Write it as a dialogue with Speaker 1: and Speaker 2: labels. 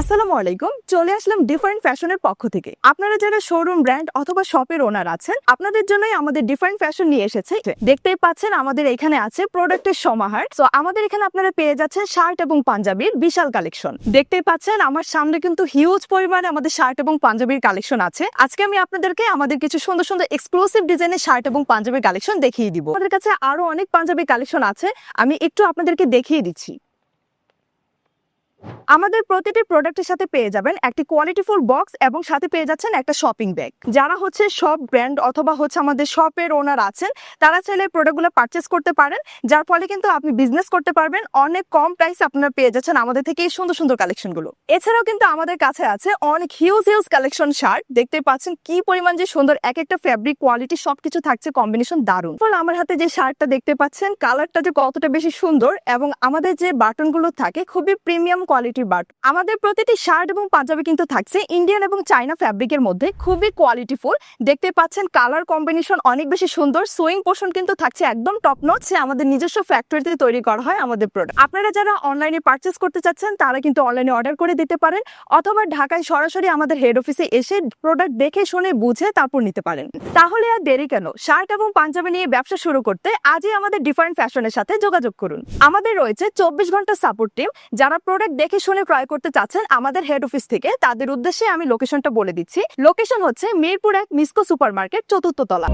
Speaker 1: আসসালামু আলাইকুম, চলে আসলাম ডিফারেন্ট ফ্যাশনের পক্ষ থেকে। আপনারা যারা শোরুম ব্র্যান্ড অথবা শপের ওনার আছেন, আপনাদের জন্যই আমাদের ডিফারেন্ট ফ্যাশন নিয়ে এসেছে। দেখতেই পাচ্ছেন আমাদের এখানে আছে প্রোডাক্টের সমাহার। তো আমাদের এখানে আপনারা পেয়ে যাচ্ছেন শার্ট এবং পাঞ্জাবির বিশাল কালেকশন দেখতেই পাচ্ছেন আমার সামনে কিন্তু হিউজ পরিমাণে আমাদের শার্ট এবং পাঞ্জাবির কালেকশন আছে। আজকে আমি আপনাদেরকে আমাদের কিছু সুন্দর সুন্দর এক্সক্লুসিভ ডিজাইনের শার্ট এবং পাঞ্জাবির কালেকশন দেখিয়ে দিব। আমাদের কাছে আরও অনেক পাঞ্জাবি কালেকশন আছে। আমি একটু আপনাদেরকে দেখিয়ে দিচ্ছি। আমাদের প্রতিটি প্রোডাক্টের সাথে পেয়ে যাবেন একটি কোয়ালিটিফুল বক্স এবং সাথে পেয়ে যাচ্ছেন একটা শপিং ব্যাগ যারা হচ্ছে সব ব্র্যান্ড অথবা হচ্ছে আমাদের শপের ওনার আছেন, তারা চাইলে প্রোডাক্টগুলো পারচেস করতে পারেন, যার ফলে কিন্তু আপনি বিজনেস করতে পারবেন, অনেক কম প্রাইস আপনারা পেয়ে যাচ্ছেন আমাদের থেকে এই সুন্দর সুন্দর কালেকশনগুলো এছাড়াও কিন্তু আমাদের কাছে আছে অনেক হিউজ হিউজ কালেকশন শার্ট দেখতে পাচ্ছেন কি পরিমাণ যে সুন্দর এক একটা ফ্যাব্রিক কোয়ালিটি সবকিছু থাকছে কম্বিনেশন দারুণ। ফলে আমার হাতে যে শার্টটা দেখতে পাচ্ছেন কালারটা যে কতটা বেশি সুন্দর এবং আমাদের যে বাটনগুলো থাকে, খুবই প্রিমিয়াম কোয়ালিটির বাটন আমাদের প্রতিটি শার্ট এবং পাঞ্জাবি কিন্তু থাকছে ইন্ডিয়ান এবং চাইনা ফ্যাব্রিকের মধ্যে। খুবই কোয়ালিটিফুল দেখতে পাচ্ছেন কালার কম্বিনেশন অনেক বেশি সুন্দর। সুইং পোর্শন কিন্তু থাকছে একদম টপ নট আমাদের নিজস্ব ফ্যাক্টরিতে তৈরি করা হয় আমাদের প্রোডাক্ট আপনারা যারা অনলাইনে পারচেস করতে চাচ্ছেন, তারা কিন্তু অনলাইনে অর্ডার করে দিতে পারেন, অথবা ঢাকায় সরাসরি আমাদের হেড অফিসে এসে প্রোডাক্ট দেখে, শুনে, বুঝে তারপর নিতে পারেন। তাহলে আর দেরি কেন? শার্ট এবং পাঞ্জাবি নিয়ে ব্যবসা শুরু করতে আজই আমাদের ডিফারেন্ট ফ্যাশনের সাথে যোগাযোগ করুন। আমাদের রয়েছে চব্বিশ ঘণ্টা সাপোর্ট টিম যারা প্রোডাক্ট দেখে শুনে ক্রয় করতে চাচ্ছেন আমাদের হেড অফিস থেকে, তাদের উদ্দেশ্যে আমি লোকেশনটা বলে দিচ্ছি। লোকেশন হচ্ছে মিরপুর এক মিসকো সুপার মার্কেট চতুর্থ তলা।